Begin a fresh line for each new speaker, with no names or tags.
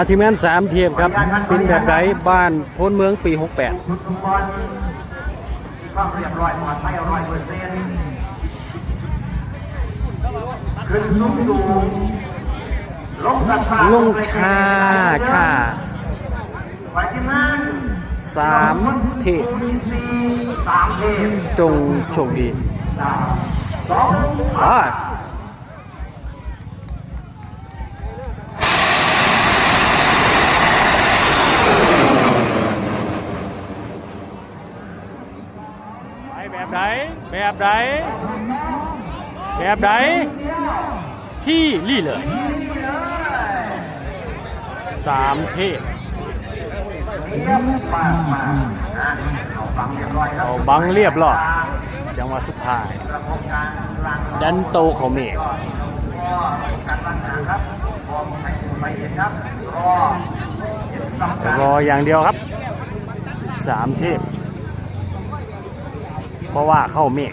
อาทิแมนสามเทียบครับเป็นแบบไหนบ้านพ้นเมืองปี 68
ชุดทุกคนความเรียบร้อยปลอดภัยร้อยเปอร์เซ็นต์ขึ้นสูงสูงลงสัตว์
ลงชาชา
ไปที่นั่น
สามเทพ
สามเทพ
จงโชคดี
สามสอง
อ่าไป แบบไหนแบบไหนแบบไหนที่ลี่เลยสามเทพ
มามานะเอาบั
งเรียบร้อยจังหวะสุดท้าย ดันโตเขาเมฆ
รออเห็นสำคัญ
รออย่างเดียวครับสามเทพ เพราะว่าเข้าเมฆ